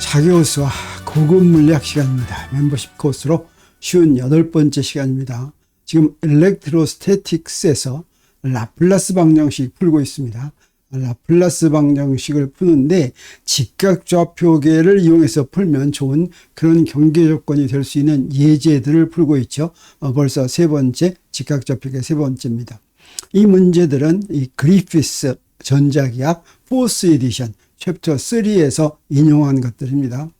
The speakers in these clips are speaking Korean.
자기호수와 고급 물리학 시간입니다. 멤버십 코스로 쉬운 여덟 번째 시간입니다. 지금 일렉트로스태틱스에서 라플라스 방정식 풀고 있습니다. 라플라스 방정식을 푸는데 직각좌표계를 이용해서 풀면 좋은 그런 경계 조건이 될 수 있는 예제들을 풀고 있죠. 어, 벌써 세 번째 직각좌표계 세 번째입니다. 이 문제들은 이 그리피스 전자기학 포스 에디션 챕터 3에서 인용한 것들입니다.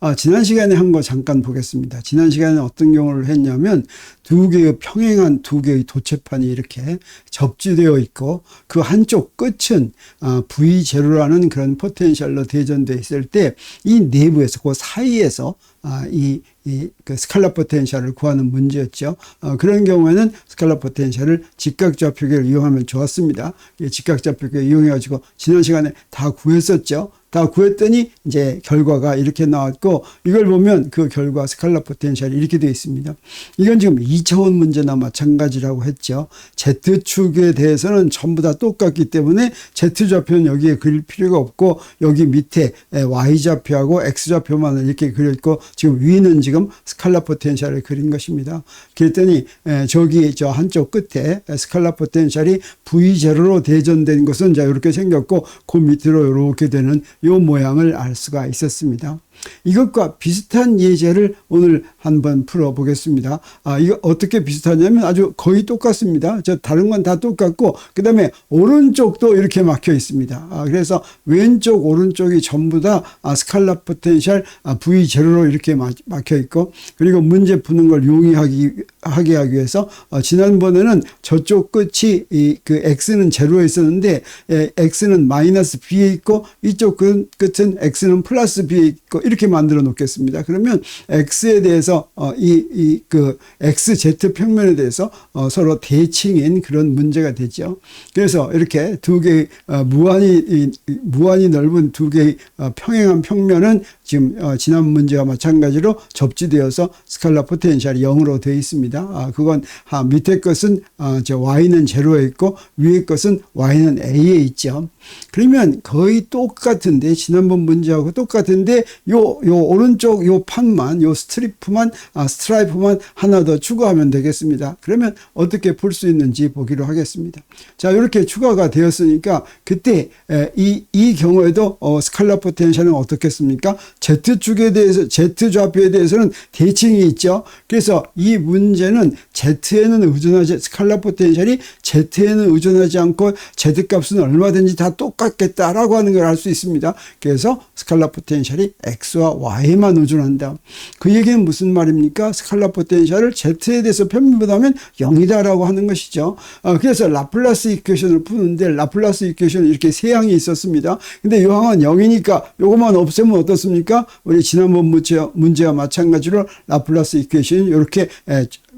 아, 지난 시간에 한 거 잠깐 보겠습니다. 지난 시간에 어떤 경우를 했냐면 두 개의 평행한 두 개의 도체판이 이렇게 접지되어 있고 그 한쪽 끝은 아, V0라는 그런 포텐셜로 대전되어 있을 때 이 내부에서 그 사이에서 아, 이, 이, 그 스칼라 포텐셜을 구하는 문제였죠. 어, 그런 경우에는 스칼라 포텐셜을 직각좌표계를 이용하면 좋았습니다. 직각좌표계 이용해가지고 지난 시간에 다 구했었죠. 다 구했더니 이제 결과가 이렇게 나왔고 이걸 보면 그 결과 스칼라 포텐셜이 이렇게 되어 있습니다. 이건 지금 2차원 문제나 마찬가지라고 했죠. Z축에 대해서는 전부 다 똑같기 때문에 Z좌표는 여기에 그릴 필요가 없고 여기 밑에 Y좌표하고 X좌표만 이렇게 그렸고 지금 위는 지금 스칼라 포텐셜을 그린 것입니다. 그랬더니 저기 저 한쪽 끝에 스칼라 포텐셜이 V0로 대전된 것은 자 이렇게 생겼고 그 밑으로 이렇게 되는 요 모양을 알 수가 있었습니다. 이것과 비슷한 예제를 오늘 한번 풀어보겠습니다. 아, 이거 어떻게 비슷하냐면 아주 거의 똑같습니다. 저 다른 건 다 똑같고, 그 다음에 오른쪽도 이렇게 막혀 있습니다. 아, 그래서 왼쪽, 오른쪽이 전부 다 아, 스칼라 포텐셜 아, V0로 이렇게 막혀 있고, 그리고 문제 푸는 걸 용이하기, 하게 하기 위해서, 어, 지난번에는 저쪽 끝이 이, 그 X는 제로에 있었는데, 에, X는 마이너스 B에 있고, 이쪽 끝, 끝은 X는 플러스 B에 있고, 이렇게 만들어 놓겠습니다. 그러면 x에 대해서 어, 이이 그 xz 평면에 대해서 어, 서로 대칭인 그런 문제가 되죠. 그래서 이렇게 두 개의 어, 무한히 무한히 넓은 두 개의 평행한 평면은 지금 지난 문제와 마찬가지로 접지되어서 스칼라 포텐셜이 0으로 되어 있습니다. 아, 그건 밑에 것은 저 y는 제로에 있고 위에 것은 y는 a에 있죠. 그러면 거의 똑같은데 지난번 문제하고 똑같은데 요, 요 오른쪽 요 판만 요 스트리프만 아, 스트라이프만 하나 더 추가하면 되겠습니다. 그러면 어떻게 풀 수 있는지 보기로 하겠습니다. 자 이렇게 추가가 되었으니까 그때 에, 이, 이 경우에도 어, 스칼라 포텐셜은 어떻겠습니까? Z축에 대해서 Z 좌표에 대해서는 대칭이 있죠. 그래서 이 문제는 Z에는 의존하지 스칼라 포텐셜이 Z에는 의존하지 않고 Z 값은 얼마든지 다 똑같겠다라고 하는 걸 알 수 있습니다. 그래서 스칼라 포텐셜이 X와 Y만 의존한다. 그 얘기는 무슨 말입니까? 스칼라 포텐셜을 Z에 대해서 편미보다면 0이다라고 하는 것이죠. 어, 그래서 라플라스 이퀘이션을 푸는데 라플라스 이퀘이션은 이렇게 세 항이 있었습니다. 근데 요 항은 0이니까 요것만 없애면 어떻습니까? 우리 지난번 문제, 문제와 마찬가지로 라플라스 이퀘이션이 이렇게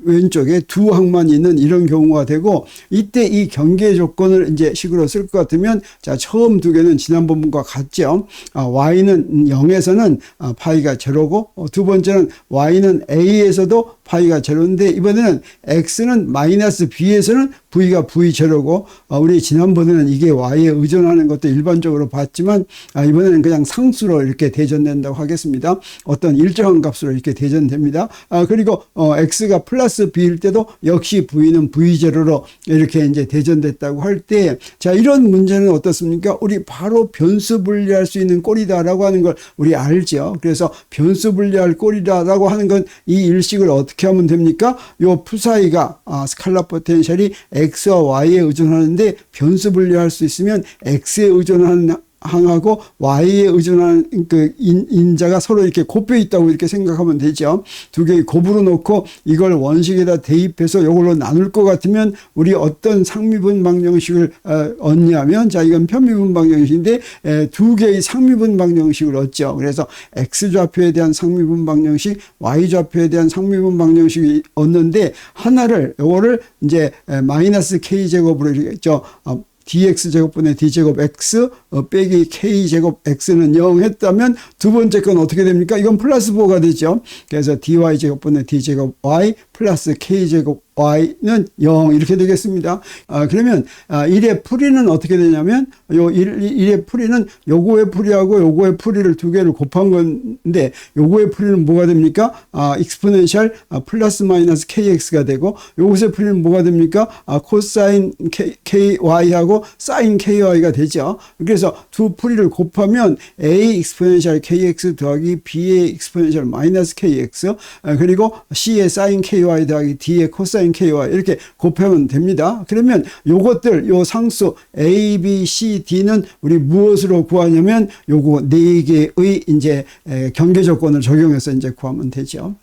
왼쪽에 두 항만 있는 이런 경우가 되고 이때 이 경계 조건을 이제 식으로 쓸 것 같으면 자 처음 두 개는 지난번과 같죠. 아, y는 0에서는 아, 파이가 제로고 어, 두 번째는 y는 a에서도 파이가 제로인데 이번에는 x는 마이너스 b에서는 v가 v 제로고 어, 우리 지난번에는 이게 y에 의존하는 것도 일반적으로 봤지만 아, 이번에는 그냥 상수로 이렇게 대전된다고 하겠습니다. 어떤 일정한 값으로 이렇게 대전됩니다. 아, 그리고 어, x가 플러스 B일 때도 역시 V는 V0로 이렇게 이제 대전됐다고 할 때, 자, 이런 문제는 어떻습니까? 우리 바로 변수 분리할 수 있는 꼴이다라고 하는 걸 우리 알죠. 그래서 변수 분리할 꼴이다라고 하는 건 이 일식을 어떻게 하면 됩니까? 요 푸사이가, 아, 스칼라 포텐셜이 X와 Y에 의존하는데 변수 분리할 수 있으면 X에 의존하는 항하고 Y에 의존하는 그 인, 자가 서로 이렇게 곱혀 있다고 이렇게 생각하면 되죠. 두 개의 곱으로 놓고 이걸 원식에다 대입해서 이걸로 나눌 것 같으면 우리 어떤 상미분 방 정식을 어, 얻냐면 자 이건 편미분 방 정식인데 에, 두 개의 상미분 방 정식을 얻죠. 그래서 x 좌표에 대한 상미분 방 정식, y 좌표에 대한 상미분 방 정식이 얻는데 하나를 이거를 이제 마이너스 k 제곱으로 이렇게 저 어, dx제곱분의 d제곱 x 어, 빼기 k제곱 x는 0 했다면 두 번째 건 어떻게 됩니까? 이건 플러스 4가 되죠. 그래서 dy제곱분의 d제곱 y 플러스 k제곱 y는 0 이렇게 되겠습니다. 아, 그러면 아, 1의 풀이는 어떻게 되냐면 요 1, 1의 풀이는 요거의 풀이하고 요거의 풀이를 두 개를 곱한 건데 요거의 풀이는 뭐가 됩니까? 아, 익스포넨셜 아, 플러스 마이너스 kx가 되고 요것의 풀이는 뭐가 됩니까? 아, 코사인 k, ky하고 사인 ky가 되죠. 그래서 두 풀이를 곱하면 a 익스포넨셜 kx 더하기 b의 익스포넨셜 마이너스 kx 아, 그리고 c의 사인 ky 더하기 d의 코사인 KY 이렇게 곱하면 됩니다. 그러면 요것들 요 상수 A, B, C, D는 우리 무엇으로 구하냐면 요거 네 개의 이제 에, 경계 조건을 적용해서 이제 구하면 되죠.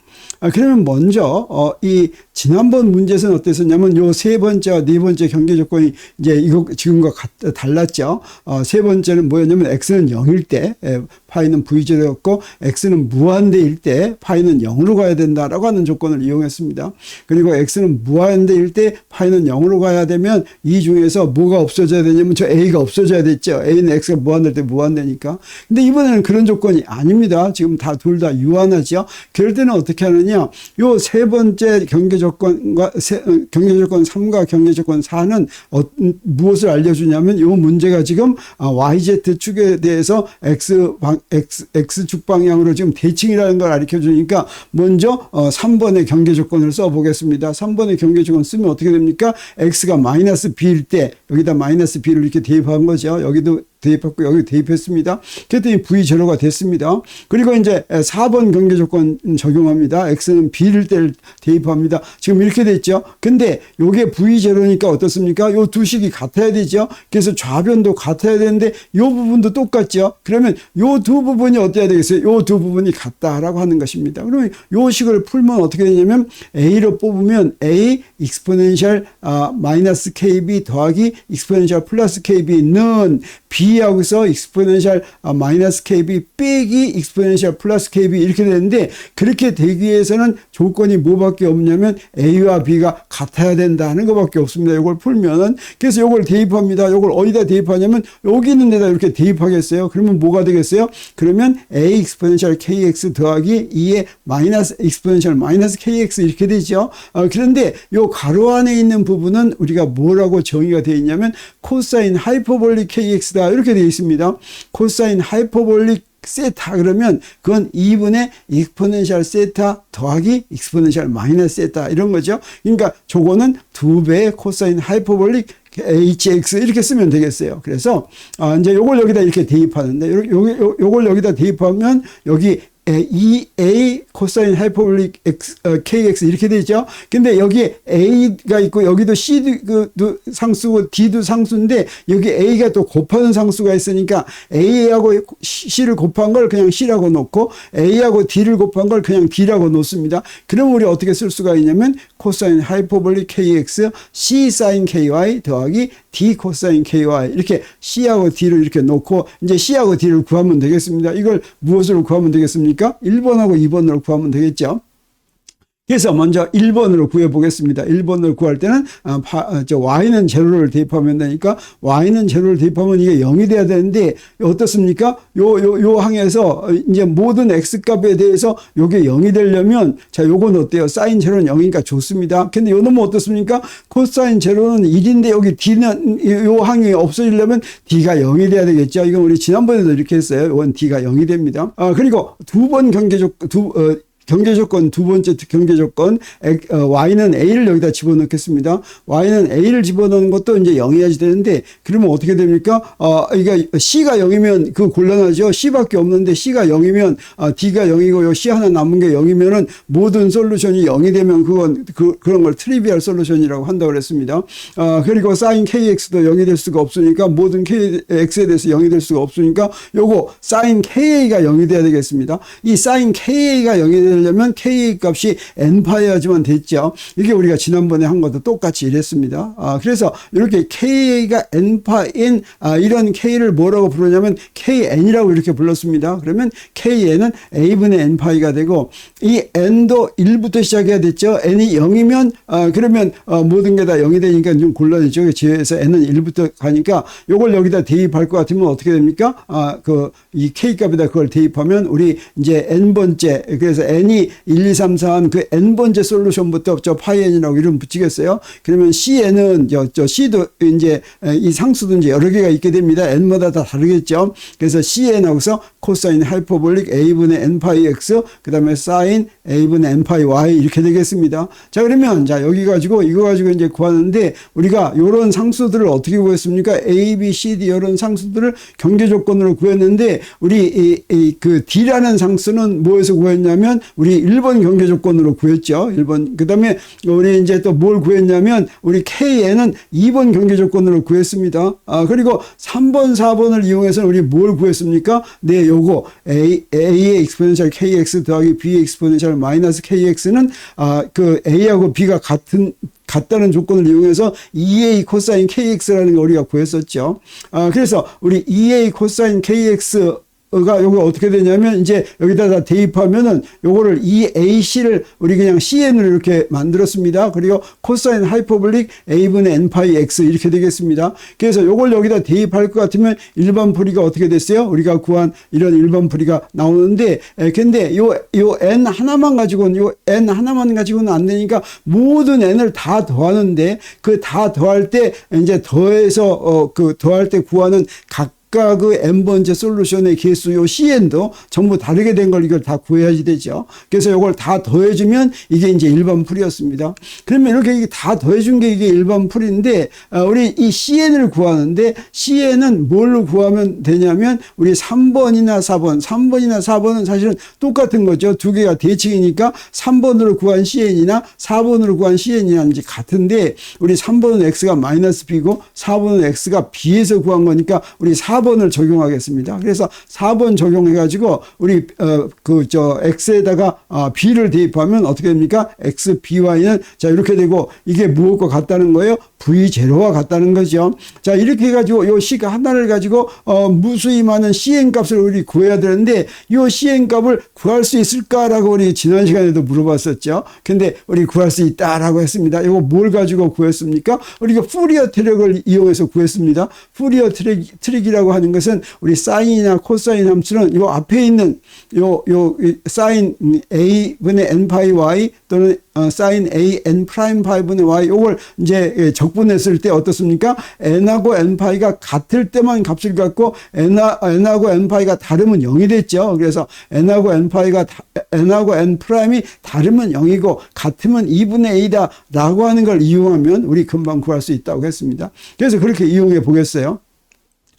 아, 그러면 먼저, 어, 이, 지난번 문제에서는 어땠었냐면, 요 세 번째와 네 번째 경계 조건이 이제 이거 지금과 같, 달랐죠. 어, 세 번째는 뭐였냐면, x는 0일 때, 에, 파이는 v0였고, x는 무한대일 때, 파이는 0으로 가야 된다라고 하는 조건을 이용했습니다. 그리고 x는 무한대일 때, 파이는 0으로 가야 되면, 이 중에서 뭐가 없어져야 되냐면, 저 a가 없어져야 됐죠. a는 x가 무한대일 때 무한대니까. 근데 이번에는 그런 조건이 아닙니다. 지금 다 둘 다 유한하죠. 그럴 때는 어떻게 하느냐? 요 세 번째 경계 조건과 세, 어, 경계 조건 3과 경계 조건 4는 어, 음, 무엇을 알려주냐면 요 문제가 지금 아, YZ 축에 대해서 X 방 X X 축 방향으로 지금 대칭이라는 걸 가르쳐 주니까 먼저 어, 3번의 경계 조건을 써 보겠습니다. 3번의 경계 조건 쓰면 어떻게 됩니까? X가 마이너스 B일 때 여기다 마이너스 B를 이렇게 대입한 거죠. 여기도 대입했고 여기 대입했습니다. 그랬더니 V0가 됐습니다. 그리고 이제 4번 경계 조건 적용합니다. X는 B를 때 대입합니다. 지금 이렇게 됐죠. 근데 요게 V0니까 어떻습니까? 요 두 식이 같아야 되죠. 그래서 좌변도 같아야 되는데 요 부분도 똑같죠. 그러면 요 두 부분이 어때야 되겠어요? 요 두 부분이 같다라고 하는 것입니다. 그러면 요 식을 풀면 어떻게 되냐면 A로 뽑으면 A 익스포넨셜 아, 마이너스 KB 더하기 익스포넨셜 플러스 KB는 B 하고서 익스포넨셜 아, 마이너스 KB 빼기 익스포넨셜 플러스 KB 이렇게 되는데 그렇게 되기 위해서는 조건이 뭐밖에 없냐면 A와 B가 같아야 된다는 것밖에 없습니다. 이걸 풀면은 그래서 이걸 대입합니다. 이걸 어디다 대입하냐면 여기 있는 데다 이렇게 대입하겠어요. 그러면 뭐가 되겠어요? 그러면 A 익스포넨셜 KX 더하기 2의 마이너스 익스포넨셜 마이너스 KX 이렇게 되죠. 어, 그런데 요 가로 안에 있는 부분은 우리가 뭐라고 정의가 되어 있냐면 코사인 하이퍼볼릭 KX다 이렇게 되어 있습니다. 코사인 하이퍼볼릭 세타 그러면 그건 2분의 익스포넨셜 세타 더하기 익스포넨셜 마이너스 세타 이런 거죠. 그러니까 저거는 두 배의 코사인 하이퍼볼릭 hx 이렇게 쓰면 되겠어요. 그래서 아 이제 요걸 여기다 이렇게 대입하는데 요, 요, 요걸 여기다 대입하면 여기 2a 코사인 하이퍼볼릭 x, 어, kx 이렇게 되죠. 근데 여기에 a가 있고 여기도 c도 그, 상수고 d도 상수인데 여기 a가 또 곱하는 상수가 있으니까 a하고 c를 곱한 걸 그냥 c라고 놓고 a하고 d를 곱한 걸 그냥 d라고 놓습니다. 그럼 우리 어떻게 쓸 수가 있냐면 코사인 하이퍼볼릭 kx c 사인 ky 더하기 d 코사인 ky 이렇게 c하고 d를 이렇게 놓고 이제 c하고 d를 구하면 되겠습니다. 이걸 무엇으로 구하면 되겠습니까? 1번하고 2번으로 구하면 되겠죠. 그래서 먼저 1번으로 구해보겠습니다. 1번으로 구할 때는 아, 파, 저 y는 제로를 대입하면 되니까 y는 제로를 대입하면 이게 0이 돼야 되는데 어떻습니까? 요, 요, 요 항에서 이제 모든 x값에 대해서 요게 0이 되려면 자, 요건 어때요? 사인 제로는 0이니까 좋습니다. 근데 요 놈은 어떻습니까? 코사인 제로는 1인데 여기 d는 요 항이 없어지려면 d가 0이 돼야 되겠죠. 이건 우리 지난번에도 이렇게 했어요. 이건 d가 0이 됩니다. 아, 그리고 두 번 경계적, 두, 어, 경계 조건 두 번째 경계 조건 어, y는 a를 여기다 집어넣겠습니다. y는 a를 집어넣는 것도 이제 0이어야지 되는데 그러면 어떻게 됩니까? 어, 이게 c가 0이면 그 곤란하죠. c밖에 없는데 c가 0이면 어, d가 0이고 요 c 하나 남은 게 0이면은 모든 솔루션이 0이 되면 그건 그, 그런 걸 트리비얼 솔루션이라고 한다고 그랬습니다. 어, 그리고 sin kx도 0이 될 수가 없으니까 모든 kx에 대해서 0이 될 수가 없으니까 요거 sin ka가 0이 돼야 되겠습니다. 이 sin ka가 0이 될 되려면 K 값이 n파이어지만 됐죠. 이게 우리가 지난번에 한 것도 똑같이 이랬습니다. 아, 그래서 이렇게 K가 n파인 아, 이런 K를 뭐라고 부르냐면 KN이라고 이렇게 불렀습니다. 그러면 KN은 A분의 n파이가 되고 이 n도 1부터 시작해야 됐죠. n이 0이면 아, 그러면 어, 모든 게 다 0이 되니까 좀 곤란해죠. 지에서 n은 1부터 가니까 요걸 여기다 대입할 것 같으면 어떻게 됩니까? 아, 그 이 K 값에다 그걸 대입하면 우리 이제 n 번째 그래서 n n이 1, 2, 3, 4한그 n번째 솔루션부터 저 파이 n이라고 이름 붙이겠어요. 그러면 cn은 저, 저 c도 이제 이 상수도 이제 여러 개가 있게 됩니다. n마다 다 다르겠죠. 그래서 cn하고서 코사인 하이퍼볼릭 a분의 n 파이 x 그다음에 사인 a분의 n 파이 y 이렇게 되겠습니다. 자 그러면 자 여기 가지고 이거 가지고 이제 구하는데 우리가 요런 상수들을 어떻게 구했습니까? a, b, c, d 이런 상수들을 경계 조건으로 구했는데 우리 이, 이, 그 d라는 상수는 뭐에서 구했냐면 우리 1번 경계 조건으로 구했죠. 1번 그다음에 우리 이제 또 뭘 구했냐면 우리 k는 2번 경계 조건으로 구했습니다. 아 그리고 3번, 4번을 이용해서 우리 뭘 구했습니까? 네, 요거 a a의 exponential kx 더하기 b의 exponential 마이너스 kx는 아 그 a하고 b가 같은 같다는 조건을 이용해서 2a 코사인 kx라는 걸 우리가 구했었죠. 아, 그래서 우리 2a 코사인 kx 가 요거 어떻게 되냐면 이제 여기다가 대입하면은 요거를 이 AC를 우리 그냥 CN으로 이렇게 만들었습니다. 그리고 코사인 하이퍼블릭 A분의 N 파이 X 이렇게 되겠습니다. 그래서 요걸 여기다 대입할 것 같으면 일반 풀이가 어떻게 됐어요? 우리가 구한 이런 일반 풀이가 나오는데 에, 근데 요, 요 N 하나만 가지고는 요 N 하나만 가지고는 안 되니까 모든 N을 다 더하는데 그 다 더할 때 이제 더해서 어, 그 더할 때 구하는 각 각각 그 n번째 솔루션의 개수 요 CN도 전부 다르게 된 걸 이걸 다 구해야지 되죠. 그래서 이걸 다 더해주면 이게 이제 일반 풀이었습니다. 그러면 이렇게 이게 다 더해준 게 이게 일반 풀인데 어, 우리 이 CN을 구하는데 CN은 뭘로 구하면 되냐면 우리 3번이나 4번, 3번이나 4번은 사실은 똑같은 거죠. 두 개가 대칭이니까 3번으로 구한 CN이나 4번으로 구한 CN이나 이제 같은데 우리 3번은 X가 마이너스 B고 4번은 X가 B에서 구한 거니까 우리 4 4번을 적용하겠습니다. 그래서 4번 적용해 가지고 우리 어 그 저 x에다가 아, b를 대입하면 어떻게 됩니까? x by는 자 이렇게 되고 이게 무엇과 같다는 거예요? V 제로와 같다는 거죠. 자 이렇게 해 가지고 요식 하나를 가지고 어 무수히 많은 cn 값을 우리 구해야 되는데 요 cn 값을 구할 수 있을까라고 우리 지난 시간에도 물어봤었죠. 근데 우리 구할 수 있다라고 했습니다. 이거 뭘 가지고 구했습니까? 우리가 푸리어 트랙을 이용해서 구했습니다. 푸리어 트랙 트랙이라고 하는 것은 우리 사인이나 코사인 함수는 요 앞에 있는 요, 요, 사인 a분의 n 파이 y 또는 어, 사인 a n 프라임 파이분의 y 요걸 이제 예, 적분했을 때 어떻습니까? n하고 n 파이가 같을 때만 값을 갖고 n, n하고 n 파이가 다르면 0이 됐죠. 그래서 n하고 n 파이가 n하고 n 프라임이 다르면 0이고 같으면 2분의 a다라고 하는 걸 이용하면 우리 금방 구할 수 있다고 했습니다. 그래서 그렇게 이용해 보겠어요.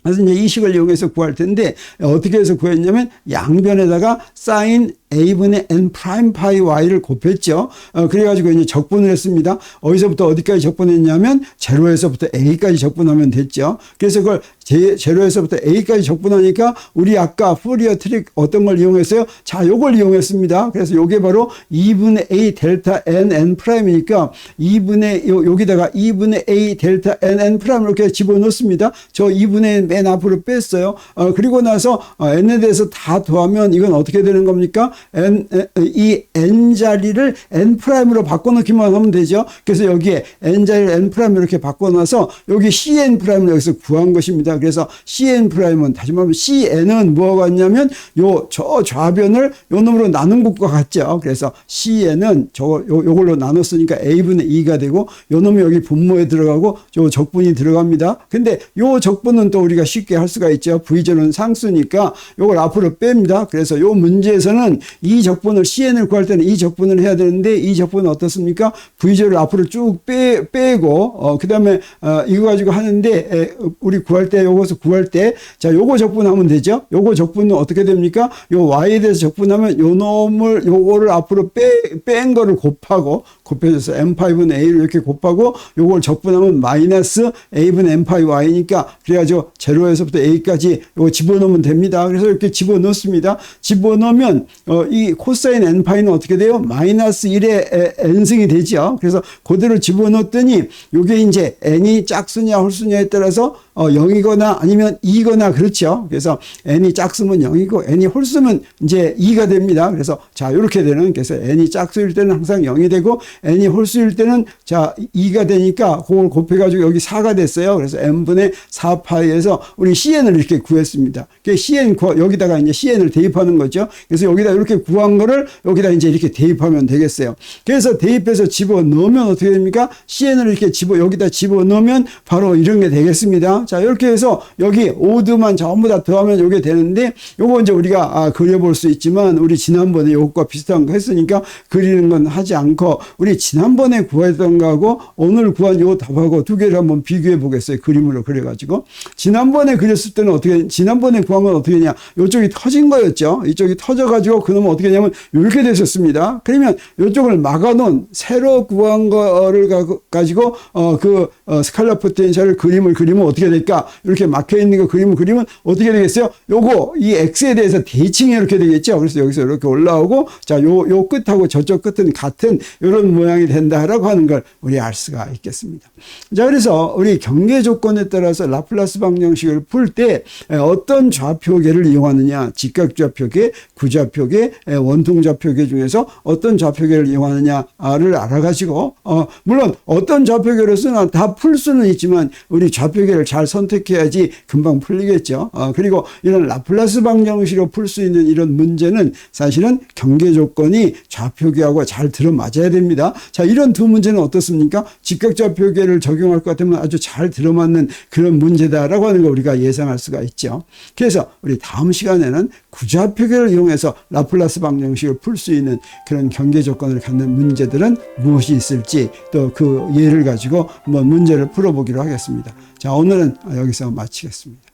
그래서 이제 이 식을 이용해서 구할 텐데 어떻게 해서 구했냐면 양변에다가 사인 a분의 n 프라임 파이 y를 곱했죠. 어, 그래가지고 이제 적분을 했습니다. 어디서부터 어디까지 적분했냐면 제로에서부터 a까지 적분하면 됐죠. 그래서 그걸 제, 제로에서부터 a까지 적분하니까 우리 아까 푸리어 트릭 어떤 걸 이용했어요? 자, 요걸 이용했습니다. 그래서 요게 바로 2분의 a 델타 n n 프라임이니까 2분의 요, 여기다가 2분의 a 델타 n n 프라임 이렇게 집어넣습니다. 저 2분의 맨 앞으로 뺐어요. 어, 그리고 나서 어, n에 대해서 다 더하면 이건 어떻게 되는 겁니까? n 이 n 자리를 n 프라임으로 바꿔놓기만 하면 되죠. 그래서 여기에 n 자리를 n 프라임 이렇게 바꿔놔서 여기 cn 프라임을 여기서 구한 것입니다. 그래서 cn 프라임은 다시 말하면 cn은 뭐가 같냐면 요 저 좌변을 요 놈으로 나눈 것과 같죠. 그래서 cn은 저거 요, 요걸로 나눴으니까 a분의 2가 되고 요 놈이 여기 분모에 들어가고 요 적분이 들어갑니다. 근데 요 적분은 또 우리가 쉽게 할 수가 있죠. v전은 상수니까 요걸 앞으로 뺍니다. 그래서 요 문제에서는 이 적분을 cn을 구할 때는 이 적분을 해야 되는데 이 적분은 어떻습니까? v절을 앞으로 쭉 빼, 빼고 어, 그다음에 어, 이거 가지고 하는데 에, 우리 구할 때 요것을 구할 때 자 요거 적분하면 되죠. 요거 적분은 어떻게 됩니까? 요 y에 대해서 적분하면 요 놈을 요거를 앞으로 빼, 뺀 거를 곱하고 곱해져서 m5는 a를 이렇게 곱하고 요걸 적분하면 마이너스 a분의 m5 y니까 그래가지고 제로에서부터 a까지 요거 집어넣으면 됩니다. 그래서 이렇게 집어넣습니다. 집어넣으면 어, 이 코사인 n파이는 어떻게 돼요? 마이너스 1의 n승이 되죠. 그래서 그대로 집어넣었더니 요게 이제 n이 짝수냐 홀수냐에 따라서 어, 0이거나 아니면 2거나 그렇죠. 그래서 n이 짝수면 0이고 n이 홀수면 이제 2가 됩니다. 그래서 자, 이렇게 되는 그래서 n이 짝수일 때는 항상 0이 되고 n이 홀수일 때는 자 2가 되니까 그걸 곱해가지고 여기 4가 됐어요. 그래서 n분의 4파이에서 우리 cn을 이렇게 구했습니다. 그 cn 구- 여기다가 이제 cn을 대입하는 거죠. 그래서 여기다 이렇게 구한 거를 여기다 이제 이렇게 대입하면 되겠어요. 그래서 대입해서 집어 넣으면 어떻게 됩니까? cn을 이렇게 집어 여기다 집어 넣으면 바로 이런 게 되겠습니다. 자 이렇게 해서 여기 오드만 전부 다 더하면 이게 되는데 요거 이제 우리가 아, 그려볼 수 있지만 우리 지난번에 요것과 비슷한 거 했으니까 그리는 건 하지 않고 우리 지난번에 구했던 거하고 오늘 구한 요 답하고 두 개를 한번 비교해 보겠어요. 그림으로 그려가지고 지난번에 그렸을 때는 어떻게 지난번에 구한 건 어떻게 했냐 요쪽이 터진 거였죠. 이쪽이 터져가지고 그놈은 어떻게 했냐면 이렇게 됐었습니다. 그러면 요쪽을 막아놓은 새로 구한 거를 가- 가지고 어 그 어, 스칼라 포텐셜을 그림을 그리면 어떻게 될까? 이렇게 막혀 있는 거 그림을 그리면 어떻게 되겠어요? 요거 이 x에 대해서 대칭이 이렇게 되겠죠. 그래서 여기서 이렇게 올라오고 자 요 요 끝하고 저쪽 끝은 같은 이런 모양이 된다라고 하는 걸 우리 알 수가 있겠습니다. 자 그래서 우리 경계 조건에 따라서 라플라스 방정식을 풀 때 어떤 좌표계를 이용하느냐 직각 좌표계, 구좌표계, 에, 원통 좌표계 중에서 어떤 좌표계를 이용하느냐를 알아가지고 어 물론 어떤 좌표계를 쓰나 다 풀 수는 있지만 우리 좌표계를 잘 선택해야지 금방 풀리겠죠. 어 그리고 이런 라플라스 방정식으로 풀 수 있는 이런 문제는 사실은 경계 조건이 좌표계하고 잘 들어맞아야 됩니다. 자 이런 두 문제는 어떻습니까? 직각 좌표계를 적용할 것 같으면 아주 잘 들어맞는 그런 문제다라고 하는 걸 우리가 예상할 수가 있죠. 그래서 우리 다음 시간에는 구좌표계를 이용해서 라플라스 방정식을 풀 수 있는 그런 경계 조건을 갖는 문제들은 무엇이 있을지 또 그 예를 가지고 한번 문제를 풀어보기로 하겠습니다. 자, 오늘은 여기서 마치겠습니다.